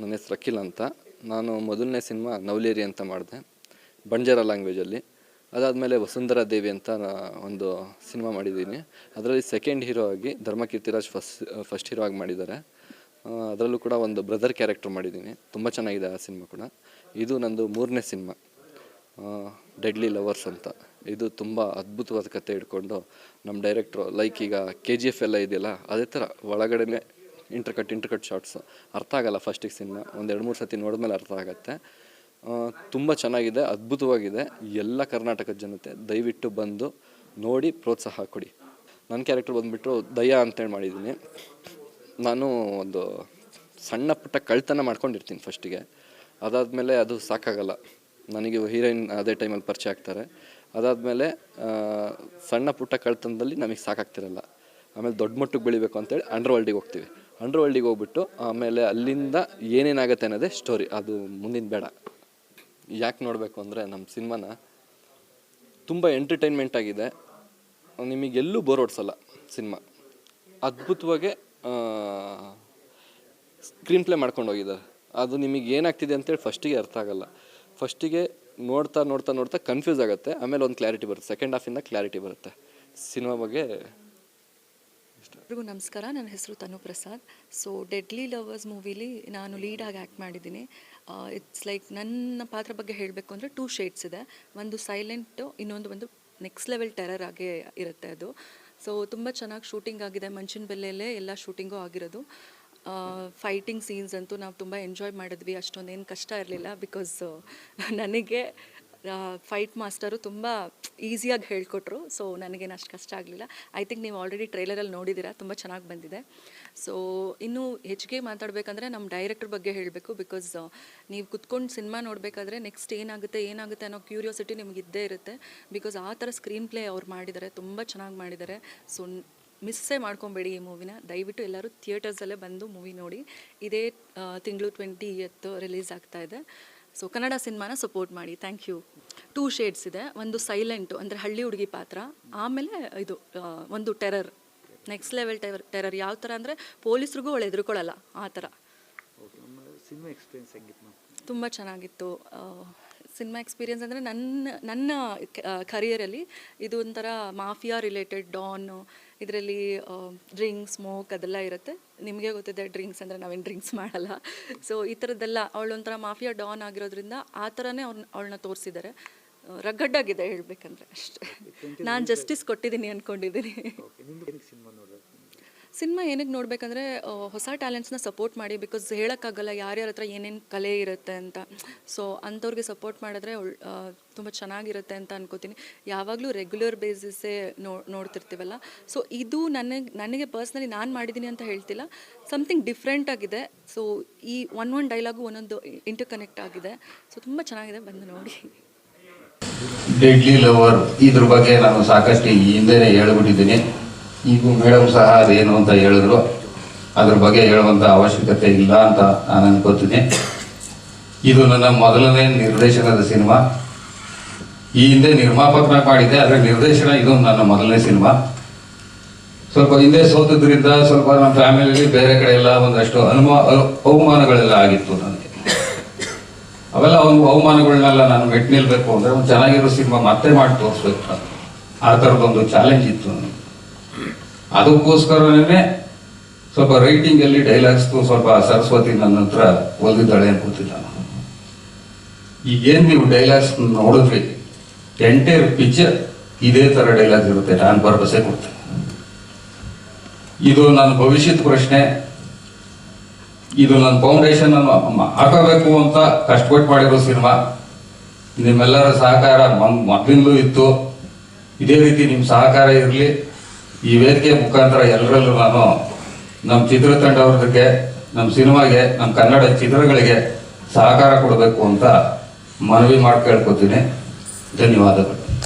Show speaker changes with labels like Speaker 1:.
Speaker 1: ನನ್ನ ಹೆಸರು ಅಖಿಲ್ ಅಂತ. ನಾನು ಮೊದಲನೇ ಸಿನಿಮಾ ನವಲೇರಿ ಅಂತ ಮಾಡಿದೆ, ಬಂಜಾರ ಲ್ಯಾಂಗ್ವೇಜಲ್ಲಿ ಅದಾದಮೇಲೆ ವಸುಂಧರಾ ದೇವಿ ಅಂತ ಒಂದು ಸಿನಿಮಾ ಮಾಡಿದ್ದೀನಿ. ಅದರಲ್ಲಿ ಸೆಕೆಂಡ್ ಹೀರೋ ಆಗಿ ಧರ್ಮಕೀರ್ತಿರಾಜ್ ಫಸ್ಟ್ ಫಸ್ಟ್ ಹೀರೋ ಆಗಿ ಮಾಡಿದ್ದಾರೆ. ಅದರಲ್ಲೂ ಕೂಡ ಒಂದು ಬ್ರದರ್ ಕ್ಯಾರೆಕ್ಟರ್ ಮಾಡಿದ್ದೀನಿ. ತುಂಬ ಚೆನ್ನಾಗಿದೆ ಆ ಸಿನಿಮಾ ಕೂಡ. ಇದು ನಂದು ಮೂರನೇ ಸಿನಿಮಾ. ಡೆಡ್ಲಿ ಲವರ್ಸ್ ಅಂತ. ಇದು ತುಂಬ ಅದ್ಭುತವಾದ ಕತೆ ಇಟ್ಕೊಂಡು ನಮ್ಮ ಡೈರೆಕ್ಟ್ರು ಲೈಕ್ ಈಗ ಕೆ ಜಿ ಎಫ್ ಎಲ್ಲ ಇದೆಯಲ್ಲ, ಅದೇ ಥರ ಒಳಗಡೆನೆ ಇಂಟರ್ಕಟ್ ಇಂಟ್ರಕಟ್ ಶಾರ್ಟ್ಸ್ ಅರ್ಥ ಆಗಲ್ಲ ಫಸ್ಟಿಗೆ ಸಿನಿಮಾ ಒಂದು ಎರಡು ಮೂರು ಸತಿ ನೋಡಿದ್ಮೇಲೆ ಅರ್ಥ ಆಗುತ್ತೆ. ತುಂಬ ಚೆನ್ನಾಗಿದೆ, ಅದ್ಭುತವಾಗಿದೆ. ಎಲ್ಲ ಕರ್ನಾಟಕದ ಜನತೆ ದಯವಿಟ್ಟು ಬಂದು ನೋಡಿ, ಪ್ರೋತ್ಸಾಹ ಕೊಡಿ. ನನ್ನ ಕ್ಯಾರೆಕ್ಟರ್ ಬಂದುಬಿಟ್ಟು ದಯಾ ಅಂತೇಳಿ ಮಾಡಿದ್ದೀನಿ ನಾನು ಒಂದು ಸಣ್ಣ ಪುಟ್ಟ ಕಳ್ತನ ಮಾಡ್ಕೊಂಡಿರ್ತೀನಿ ಫಸ್ಟಿಗೆ ಅದಾದಮೇಲೆ ಅದು ಸಾಕಾಗಲ್ಲ. ನನಗೆ ಹೀರೋಯಿನ್ ಅದೇ ಟೈಮಲ್ಲಿ ಪರಿಚಯ ಆಗ್ತಾರೆ. ಅದಾದಮೇಲೆ ಸಣ್ಣ ಪುಟ್ಟ ಕಳ್ತನದಲ್ಲಿ ನಮಗೆ ಸಾಕಾಗ್ತಿರಲ್ಲ. ಆಮೇಲೆ ದೊಡ್ಡ ಮಟ್ಟಕ್ಕೆ ಬೆಳಿಬೇಕು ಅಂತೇಳಿ ಅಂಡರ್ ವರ್ಲ್ಡಿಗೆ ಹೋಗ್ತೀವಿ. ಅಂಡರ್ ವರ್ಲ್ಡಿಗೆ ಹೋಗ್ಬಿಟ್ಟು ಆಮೇಲೆ ಅಲ್ಲಿಂದ ಏನೇನಾಗುತ್ತೆ ಅನ್ನೋದೇ ಸ್ಟೋರಿ ಅದು ಮುಂದಿನ ಬೇಡ. ಯಾಕೆ ನೋಡಬೇಕು ಅಂದರೆ ನಮ್ಮ ಸಿನಿಮಾನ ತುಂಬ ಎಂಟರ್ಟೈನ್ಮೆಂಟ್ ಆಗಿದೆ. ನಿಮಗೆಲ್ಲೂ ಬೋರ್ ಓಡಿಸಲ್ಲ ಸಿನಿಮಾ. ಅದ್ಭುತವಾಗಿ ಸ್ಕ್ರೀನ್ ಪ್ಲೇ ಮಾಡ್ಕೊಂಡು ಹೋಗಿದ್ದಾರೆ ಅದು ನಿಮಗೆ ಏನಾಗ್ತಿದೆ ಅಂತೇಳಿ ಫಸ್ಟಿಗೆ ಅರ್ಥ ಆಗಲ್ಲ. ಫಸ್ಟಿಗೆ ನೋಡ್ತಾ ನೋಡ್ತಾ ನೋಡ್ತಾ ಕನ್ಫ್ಯೂಸ್ ಆಗುತ್ತೆ. ಆಮೇಲೆ ಒಂದು ಕ್ಲಾರಿಟಿ ಬರುತ್ತೆ. ಸೆಕೆಂಡ್ ಹಾಫಿಂದ ಕ್ಲಾರಿಟಿ ಬರುತ್ತೆ. ಸಿನಿಮಾ ಬಗ್ಗೆ
Speaker 2: ಎಲ್ರಿಗೂ ನಮಸ್ಕಾರ. ನನ್ನ ಹೆಸರು Tanu Prasad. So deadly lovers ಮೂವಿಲಿ ನಾನು ಲೀಡಾಗಿ ಆ್ಯಕ್ಟ್ ಮಾಡಿದ್ದೀನಿ. ಇಟ್ಸ್ ಲೈಕ್ ನನ್ನ ಪಾತ್ರ ಬಗ್ಗೆ ಹೇಳಬೇಕು ಅಂದರೆ ಟೂ ಶೇಡ್ಸ್ ಇದೆ. ಒಂದು ಸೈಲೆಂಟು ಇನ್ನೊಂದು ಒಂದು ನೆಕ್ಸ್ಟ್ ಲೆವೆಲ್ ಟೆರರ್ ಆಗಿ ಇರುತ್ತೆ ಅದು. ಸೊ ತುಂಬ ಚೆನ್ನಾಗಿ ಶೂಟಿಂಗ್ ಆಗಿದೆ. ಮಂಚಿನ ಬೆಲೆಯಲ್ಲೇ ಎಲ್ಲ ಶೂಟಿಂಗು ಆಗಿರೋದು. ಫೈಟಿಂಗ್ ಸೀನ್ಸ್ ಅಂತೂ ನಾವು ತುಂಬ ಎಂಜಾಯ್ ಮಾಡಿದ್ವಿ. ಅಷ್ಟೊಂದೇನು ಕಷ್ಟ ಇರಲಿಲ್ಲ ಬಿಕಾಸ್ ನನಗೆ ಫೈಟ್ ಮಾಸ್ಟರು ತುಂಬ ಈಸಿಯಾಗಿ ಹೇಳಿಕೊಟ್ರು. ಸೊ ನನಗೇನು ಅಷ್ಟು ಕಷ್ಟ ಆಗಲಿಲ್ಲ. ಐ ಥಿಂಕ್ ನೀವು ಆಲ್ರೆಡಿ ಟ್ರೈಲರಲ್ಲಿ ನೋಡಿದ್ದೀರಾ ತುಂಬ ಚೆನ್ನಾಗಿ ಬಂದಿದೆ. ಸೊ ಇನ್ನು ಹೆಚ್ಚಿಗೆ ಮಾತಾಡಬೇಕಂದ್ರೆ ನಮ್ಮ ಡೈರೆಕ್ಟರ್ ಬಗ್ಗೆ ಹೇಳಬೇಕು ಬಿಕಾಸ್ ನೀವು ಕುತ್ಕೊಂಡು ಸಿನಿಮಾ ನೋಡಬೇಕಾದ್ರೆ ನೆಕ್ಸ್ಟ್ ಏನಾಗುತ್ತೆ ಏನಾಗುತ್ತೆ ಅನ್ನೋ ಕ್ಯೂರಿಯಾಸಿಟಿ ನಿಮ್ಗೆ ಇದ್ದೇ ಇರುತ್ತೆ. ಬಿಕಾಸ್ ಆ ಥರ ಸ್ಕ್ರೀನ್ ಪ್ಲೇ ಅವ್ರು ಮಾಡಿದ್ದಾರೆ ತುಂಬ ಚೆನ್ನಾಗಿ ಮಾಡಿದ್ದಾರೆ ಸೊ ಮಿಸ್ಸೇ ಮಾಡ್ಕೊಬೇಡಿ ಈ ಮೂವಿನ ದಯವಿಟ್ಟು ಎಲ್ಲರೂ ಥಿಯೇಟರ್ಸಲ್ಲೇ ಬಂದು ಮೂವಿ ನೋಡಿ. ಇದೇ ತಿಂಗಳು ಟ್ವೆಂಟಿ ಎತ್ತು ರಿಲೀಸ್ ಆಗ್ತಾ ಇದೆ. ಸೊ ಕನ್ನಡ ಸಿನಿಮಾನ ಸಪೋರ್ಟ್ ಮಾಡಿ. ಥ್ಯಾಂಕ್ ಯು ಟೂ ಶೇಡ್ಸ್ ಇದೆ. ಒಂದು ಸೈಲೆಂಟು ಅಂದರೆ ಹಳ್ಳಿ ಹುಡುಗಿ ಪಾತ್ರ. ಆಮೇಲೆ ಇದು ಒಂದು terror next level terror terror ಯಾವ ಥರ ಅಂದರೆ ಪೊಲೀಸ್ರಿಗೂ ಅವಳು ಎದುರುಕೊಳ್ಳಲ್ಲ ಆ ಥರ ತುಂಬ ಚೆನ್ನಾಗಿತ್ತು. ಸಿನಿಮಾ ಎಕ್ಸ್ಪೀರಿಯನ್ಸ್ ಅಂದರೆ ನನ್ನ ನನ್ನ ಕರಿಯರಲ್ಲಿ ಇದು ಒಂಥರ ಮಾಫಿಯಾ ರಿಲೇಟೆಡ್ ಡಾನು ಇದರಲ್ಲಿ ಡ್ರಿಂಕ್ಸ್ ಸ್ಮೋಕ್ ಅದೆಲ್ಲ ಇರುತ್ತೆ. ನಿಮಗೆ ಗೊತ್ತಿದೆ ಡ್ರಿಂಕ್ಸ್ ಅಂದರೆ ನಾವೇನು ಡ್ರಿಂಕ್ಸ್ ಮಾಡಲ್ಲ. ಸೊ ಈ ಥರದ್ದೆಲ್ಲ ಅವಳು ಒಂಥರ ಮಾಫಿಯಾ ಡಾನ್ ಆಗಿರೋದ್ರಿಂದ ಆ ಥರನೇ ಅವ್ರನ್ನ ಅವಳನ್ನ ತೋರಿಸಿದ್ದಾರೆ ರಗಡ್ಡಾಗಿದೆ ಹೇಳ್ಬೇಕಂದ್ರೆ ಅಷ್ಟೇ. ನಾನು ಜಸ್ಟಿಸ್ ಕೊಟ್ಟಿದ್ದೀನಿ ಅಂದ್ಕೊಂಡಿದ್ದೀನಿ
Speaker 3: ಸಿನಿಮಾ
Speaker 2: ಏನಕ್ಕೆ ನೋಡಬೇಕಂದ್ರೆ ಹೊಸ ಟ್ಯಾಲೆಂಟ್ಸ್ನ ಸಪೋರ್ಟ್ ಮಾಡಿ ಬಿಕಾಸ್ ಹೇಳೋಕ್ಕಾಗಲ್ಲ ಯಾರ್ಯಾರ ಹತ್ರ ಏನೇನು ಕಲೆ ಇರುತ್ತೆ ಅಂತ. ಸೊ ಅಂಥವ್ರಿಗೆ ಸಪೋರ್ಟ್ ಮಾಡಿದ್ರೆ ತುಂಬ ಚೆನ್ನಾಗಿರುತ್ತೆ ಅಂತ ಅನ್ಕೋತೀನಿ. ಯಾವಾಗಲೂ ರೆಗ್ಯುಲರ್ ಬೇಸಿಸೇ ನೋ, ನೋಡ್ತಿರ್ತೀವಲ್ಲ. ಸೊ ಇದು ನನಗೆ ನನಗೆ ಪರ್ಸ್ನಲಿ ನಾನು ಮಾಡಿದ್ದೀನಿ ಅಂತ ಹೇಳ್ತಿಲ್ಲ. ಸಮಥಿಂಗ್ ಡಿಫ್ರೆಂಟ್ ಆಗಿದೆ. ಸೊ ಈ ಒನ್ ಒನ್ ಡೈಲಾಗು ಒಂದೊಂದು ಇಂಟರ್ ಕನೆಕ್ಟ್ ಆಗಿದೆ. ಸೊ ತುಂಬ ಚೆನ್ನಾಗಿದೆ. ಬಂದು ನೋಡಿ.
Speaker 4: ಡೆಡ್ಲಿ ಲವರ್ ಇದ್ರ ಬಗ್ಗೆ ನಾನು ಸಾಕಷ್ಟು ಹಿಂದೆ ಹೇಳ್ಬಿಟ್ಟಿದ್ದೀನಿ. ಈಗ ಮೇಡಮ್ ಸಹ ಅದೇನು ಅಂತ ಹೇಳಿದ್ರು. ಅದ್ರ ಬಗ್ಗೆ ಹೇಳುವಂತ ಅವಶ್ಯಕತೆ ಇಲ್ಲ ಅಂತ ನಾನು ಅನ್ಕೋತೀನಿ ಇದು ನನ್ನ ಮೊದಲನೇ ನಿರ್ದೇಶನದ ಸಿನಿಮಾ. ಈ ಹಿಂದೆ ನಿರ್ಮಾಪಕನ ಮಾಡಿದ್ದೆ ಆದರೆ ನಿರ್ದೇಶನ ಇದು ನನ್ನ ಮೊದಲನೇ ಸಿನಿಮಾ. ಸ್ವಲ್ಪ ಹಿಂದೆ ಸೋತದ್ರಿಂದ ಸ್ವಲ್ಪ ನಮ್ಮ ಫ್ಯಾಮಿಲಿಯಲ್ಲಿ ಬೇರೆ ಕಡೆ ಎಲ್ಲ ಒಂದಷ್ಟು ಅನುಮಾ ಅವಮಾನಗಳೆಲ್ಲ ಆಗಿತ್ತು ನನಗೆ. ಅವೆಲ್ಲ ಒಂದು ಅವಮಾನಗಳನ್ನೆಲ್ಲ ನಾನು ಮೆಟ್ ನಿಲ್ಬೇಕು ಅಂದ್ರೆ ಒಂದು ಚೆನ್ನಾಗಿರೋ ಸಿನಿಮಾ ಮತ್ತೆ ಮಾಡಿ ತೋರಿಸ್ಬೇಕು. ನಾನು ಆ ಥರದೊಂದು ಚಾಲೆಂಜ್ ಇತ್ತು ನನಗೆ. ಅದಕ್ಕೋಸ್ಕರನೇ ಸ್ವಲ್ಪ ರೈಟಿಂಗ್ ಅಲ್ಲಿ ಡೈಲಾಗ್ಸ್ ಸ್ವಲ್ಪ ಸರಸ್ವತಿ ನನ್ನ ಹತ್ರ ಒಲ್ದಿದ್ದಾಳೆ ಅನ್ಕೋತಿದ್ದ ನಾನು ಈಗೇನು ನೀವು ಡೈಲಾಗ್ಸ್ ನೋಡಿದ್ರಿ? ಎಂಟೈರ್ ಪಿಕ್ಚರ್ ಇದೇ ತರ ಡೈಲಾಗ್ಸ್ ಇರುತ್ತೆ. ನಾನು ಭರವಸೆ ಕೊಡ್ತೇನೆ. ಇದು ನನ್ನ ಭವಿಷ್ಯದ ಪ್ರಶ್ನೆ. ಇದು ನನ್ನ ಫೌಂಡೇಶನ್ ಅನ್ನು ಹಾಕಬೇಕು ಅಂತ ಕಷ್ಟಪಟ್ಟು ಮಾಡಿರೋ ಸಿನಿಮಾ. ನಿಮ್ಮೆಲ್ಲರ ಸಹಕಾರ ಮೊದಲಿಂದಲೂ ಇತ್ತು. ಇದೇ ರೀತಿ ನಿಮ್ಮ ಸಹಕಾರ ಇರಲಿ. ಈ ವೇದಿಕೆ ಮುಖಾಂತರ ಎಲ್ಲರಲ್ಲೂ ನಾನು ನಮ್ಮ ಚಿತ್ರತಂಡವ್ರಿಗೆ ನಮ್ಮ ಸಿನಿಮಾಗೆ ನಮ್ಮ ಕನ್ನಡ ಚಿತ್ರಗಳಿಗೆ ಸಹಕಾರ ಕೊಡಬೇಕು ಅಂತ ಮನವಿ ಮಾಡಿ ಕೇಳ್ಕೊತೀನಿ ಧನ್ಯವಾದಗಳು.